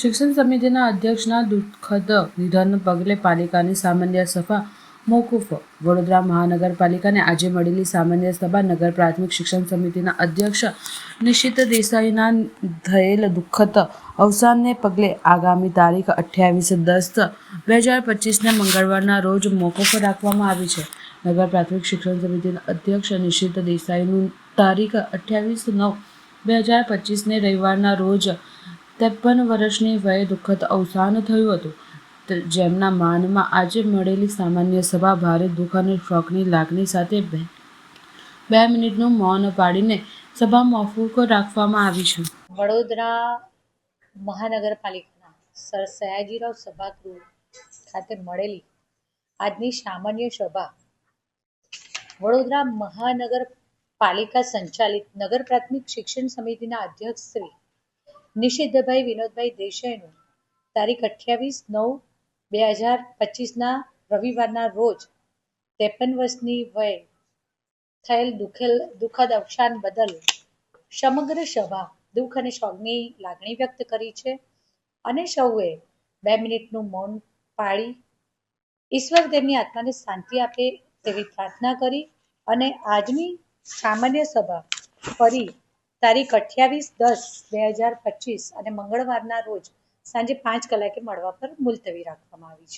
શિક્ષણ સમિતિના અધ્યક્ષના દુઃખદ નિધનને પગલે પાલિકાની સામાન્ય સભા મોકૂફ. વડોદરા મહાનગરપાલિકાને આજે મળેલી સામાન્ય સભા નગર પ્રાથમિક શિક્ષણ સમિતિના અધ્યક્ષ નિશિત દેસાઈના થયેલ દુઃખદ અવસાનને પગલે આગામી તારીખ અઠ્યાવીસ દસ બે હજાર પચીસને મંગળવારના રોજ મોકૂફ રાખવામાં આવી છે. નગર પ્રાથમિક શિક્ષણ સમિતિના અધ્યક્ષ નિશિત દેસાઈનું તારીખ અઠ્યાવીસ નવ બે હજાર પચીસને રવિવારના રોજ ત્રેપન વર્ષની વયે દુઃખદ અવસાન થયું હતું. જેમના માનમાં આજે મળેલી સામાન્ય સભા ભારે દુઃખ અને શોકની લાગણી સાથે બે બે મિનિટનું મૌન પાડીને સભા મોફૂક રાખવામાં આવી છે. વડોદરા મહાનગરપાલિકાના સર સયાજીરાવ સભાગૃહ ખાતે મળેલી આજની સામાન્ય સભા વડોદરા મહાનગરપાલિકા સંચાલિત નગર પ્રાથમિક શિક્ષણ સમિતિના અધ્યક્ષ શ્રી નિષિદ્ધભાઈ વિનોદભાઈ દેસાઈનું. તારીખ અઠ્યાવીસ નવ બે હજાર પચીસના રવિવારના રોજ ત્રેપન વર્ષની વયે થયેલ દુખેલ દુઃખદ અવસાન બદલ સમગ્ર સભા દુઃખ અને શોકની લાગણી વ્યક્ત કરી છે અને સૌએ બે મિનિટનું મૌન પાળી ઈશ્વર તેમની આત્માને શાંતિ આપે તેવી પ્રાર્થના કરી અને આજની સામાન્ય સભા ફરી તારીખ અઠ્યાવીસ દસ બે હજાર પચીસ અને મંગળવારના રોજ સાંજે પાંચ કલાકે મળવા પર મુલતવી રાખવામાં આવી છે.